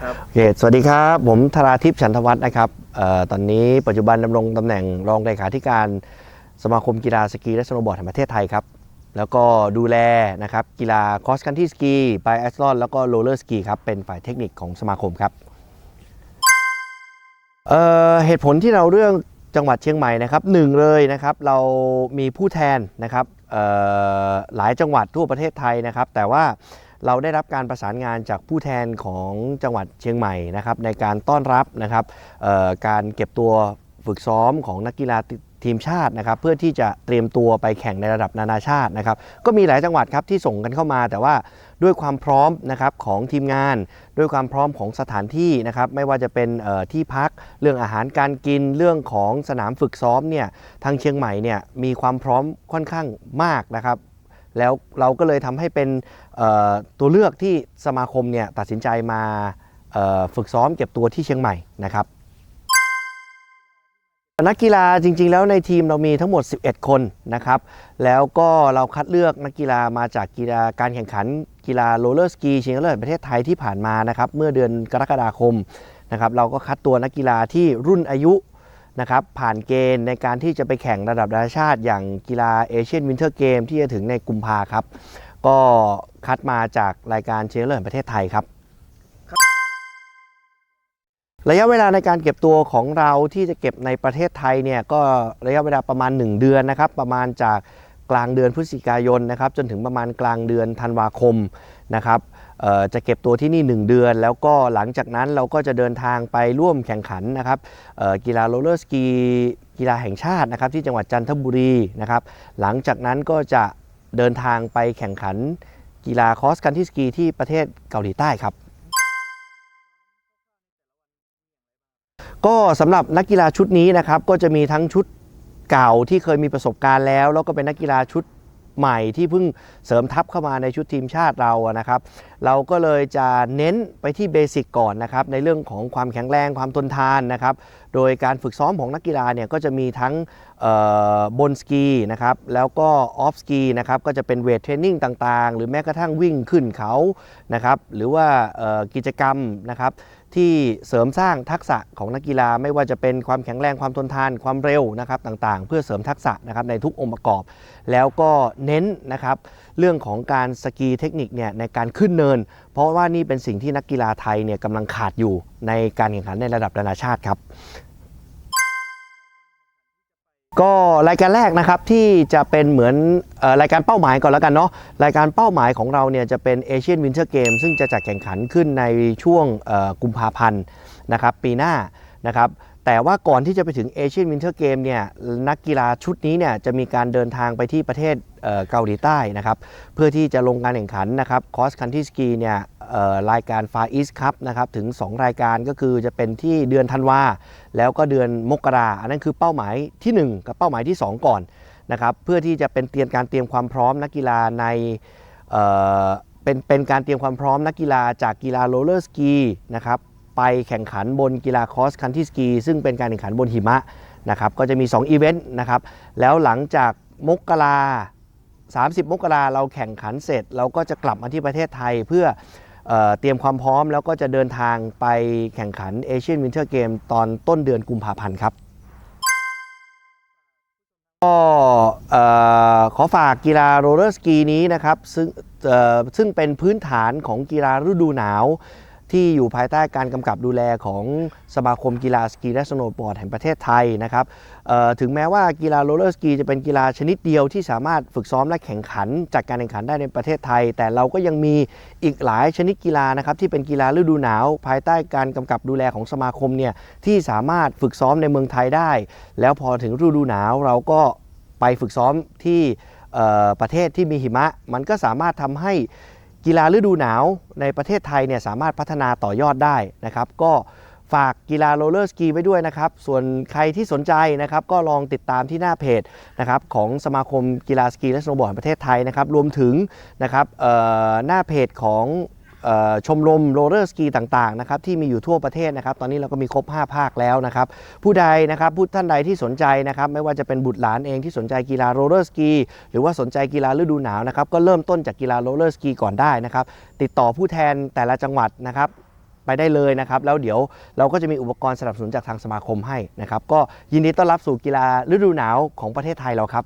โอเค สวัสดีครับ ผมธราทิพย์ฉันทวัฒน์นะครับออตอนนี้ปัจจุบันดำรงตำแหน่งรองเลขาธิการสมาคมกีฬาสกีและสโนว์บอร์ดแห่งประเทศไทยครับ แล้วก็ดูแลนะครับกีฬาคอสคันที่สกีไบแอสลอนแล้วก็โรลเลอร์สกีครับ เป็นฝ่ายเทคนิคของสมาคมครับเเหตุผลที่เราเรื่องจังหวัดเชียงใหม่นะครับหนึ่งเลยนะครับเรามีผู้แทนนะครับหลายจังหวัดทั่วประเทศไทยนะครับ แต่ว่า เราได้รับการประสานงานจากผู้แทนของจังหวัดเชียงใหม่นะครับในการต้อนรับนะครับการเก็บตัวฝึกซ้อมของนักกีฬาทีมชาตินะครับเพื่อที่จะเตรียมตัวไปแข่งในระดับนานาชาตินะครับก็มีหลายจังหวัดครับที่ส่งกันเข้ามา แต่ว่าด้วยความพร้อมนะครับของทีมงาน ด้วยความพร้อมของสถานที่นะครับไม่ว่าจะเป็นที่พักเรื่องอาหารการกินเรื่องของสนามฝึกซ้อมเนี่ยทางเชียงใหม่เนี่ยมีความพร้อมค่อนข้างมากนะครับ แล้วเราก็เลยทำให้เป็นตัวเลือกที่สมาคมเนี่ยตัดสินใจมาฝึกซ้อมเก็บตัวที่เชียงใหม่นะครับนักกีฬาจริง ๆ แล้วในทีมเรามีทั้งหมด 11 คนนะครับ แล้วก็เราคัดเลือกนักกีฬามาจากกีฬาการแข่งขันกีฬาโรลเลอร์สกีชิงเลิศประเทศไทยที่ผ่านมานะครับ เมื่อเดือนกรกฎาคมนะครับ เราก็คัดตัวนักกีฬาที่รุ่นอายุ นะครับผ่านเกณฑ์ในการที่จะไปแข่งระดับนานาชาติ อย่างกีฬาเอเชียนวินเทอร์เกมที่จะถึงในกุมภาครับ ก็คัดมาจากรายการเชนเลิศแห่งประเทศไทยครับ ระยะเวลาในการเก็บตัวของเราที่จะเก็บในประเทศไทยเนี่ยก็ระยะเวลาประมาณ 1 เดือนนะครับ ประมาณจากกลางเดือนพฤศจิกายนนะครับจนถึงประมาณกลางเดือนธันวาคมนะครับ จะเก็บตัวที่นี่ 1 เดือน แล้วก็หลังจากนั้นเราก็จะเดินทางไปร่วมแข่งขันนะครับกีฬาโรลเลอร์สกีกีฬาแห่งชาตินะครับที่จังหวัดจันทบุรีนะครับหลังจากนั้นก็จะเดินทางไปแข่งขันกีฬาคอสคันที่สกีที่ประเทศเกาหลีใต้ครับก็สำหรับนักกีฬาชุดนี้นะครับก็จะมีทั้งชุดเก่าที่เคยมีประสบการณ์แล้ว แล้วก็เป็นนักกีฬาชุด ใหม่ที่เพิ่งเสริมทัพเข้ามาในชุดทีมชาติเรานะครับ เราก็เลยจะเน้นไปที่เบสิกก่อนนะครับ ในเรื่องของความแข็งแรงความทนทานนะครับ โดยการฝึกซ้อมของนักกีฬาเนี่ยก็จะมีทั้ง บนสกีนะครับแล้วก็ออฟสกีนะครับก็จะเป็นเวทเทรนนิ่งต่างๆ หรือแม้กระทั่งวิ่งขึ้นเขานะครับหรือว่ากิจกรรมนะครับที่เสริมสร้างทักษะของนักกีฬาไม่ว่าจะเป็นความแข็งแรงความทนทานความเร็วนะครับต่างๆ เพื่อเสริมทักษะนะครับในทุกองค์ประกอบ แล้วก็เน้นนะครับเรื่องของการสกีเทคนิคเนี่ยในการขึ้นเนิน เพราะว่านี่เป็นสิ่งที่นักกีฬาไทยเนี่ยกำลังขาดอยู่ในการแข่งขันในระดับนานาชาติครับ ก็รายการแรกนะครับที่จะเป็นเหมือนออรายการเป้าหมายก่อนแล้วกันเนาะรายการเป้าหมายของเราเนี่ยจะเป็นเอเชียนวินเทอร์เกมซึ่งจะจัดแข่งขันขึ้นในช่วงกุมภาพันธ์นะครับปีหน้านะครับแต่ว่าก่อนที่จะไปถึงเอเชียนวินเทอร์เกมเนี่ยนักกีฬาชุดนี้เนี่ยจะมีการเดินทางไปที่ประเทศเกาหลีใต้นะครับเพื่อที่จะลงการแข่งขันนะครับคอสคันที่สกีเนี่ย รายการ Far East Cup นะครับถึง 2 รายการก็คือจะเป็นที่เดือนธันวาแล้วก็เดือนมกราอันนั้นคือเป้าหมายทีหนึ่1 กับเป้าหมายที่ 2 ก่อนนะครับเพื่อที่จะเป็นเตรียมการเตรียมความพร้อมนักกีฬาในเเป็นเป็นการเตรียมความพร้อมนักกีฬาจากกีฬาโรลเลอร์สกีนะครับไปแข่งขันบนกีฬาคอสคันที่สกีซึ่งเป็นการแข่งขันบนหิมะนะครับก็จะมี 2 อีเวนต์นะครับแล้วหลังจากมกรา30 มกราเราแข่งขันเสร็จ เราก็จะกลับมาที่ประเทศไทยเพื่อ เตรียมความพร้อมแล้วก็จะเดินทางไปแข่งขันเอเชียนวินเทอร์เกมตอนต้นเดือนกุมภาพันธ์ครับก็ขอฝากกีฬาโรลเลอร์สกีนี้นะครับซึ่งซึ่งเป็นพื้นฐานของกีฬาฤดูหนาว ที่อยู่ภายใต้การกำกับดูแลของสมาคมกีฬาสกีและสโนว์บอร์ดแห่งประเทศไทยนะครับถึงแม้ว่ากีฬาโรลเลอร์สกีจะเป็นกีฬาชนิดเดียวที่สามารถฝึกซ้อมและแข่งขันจัดการแข่งขันได้ในประเทศไทย แต่เราก็ยังมีอีกหลายชนิดกีฬานะครับที่เป็นกีฬาฤดูหนาว ภายใต้การกำกับดูแลของสมาคมเนี่ยที่สามารถฝึกซ้อมในเมืองไทยได้ แล้วพอถึงฤดูหนาวเราก็ไปฝึกซ้อมที่ประเทศที่มีหิมะ มันก็สามารถทำให้ กีฬาฤดูหนาวในประเทศไทยเนี่ยสามารถพัฒนาต่อยอดได้นะครับ ก็ฝากกีฬาโรลเลอร์สกีไว้ด้วยนะครับ ส่วนใครที่สนใจนะครับก็ลองติดตามที่หน้าเพจนะครับของสมาคมกีฬาสกีและสโนว์บอร์ดประเทศไทยนะครับ รวมถึงนะครับหน้าเพจของ ชมรมโรเลอร์สกีต่างๆนะครับที่มีอยู่ทั่วประเทศนะครับ ตอนนี้เราก็มีครบ 5 ภาคแล้วนะครับ ผู้ใดนะครับผู้ท่านใดที่สนใจนะครับ ไม่ว่าจะเป็นบุตรหลานเองที่สนใจกีฬาโรเลอร์สกีหรือว่าสนใจกีฬาฤดูหนาวนะครับ ก็เริ่มต้นจากกีฬาโรเลอร์สกีก่อนได้นะครับ ติดต่อผู้แทนแต่ละจังหวัดนะครับไปได้เลยนะครับ แล้วเดี๋ยวเราก็จะมีอุปกรณ์สนับสนุนจากทางสมาคมให้นะครับ ก็ยินดีต้อนรับสู่กีฬาฤดูหนาวของประเทศไทยเราครับ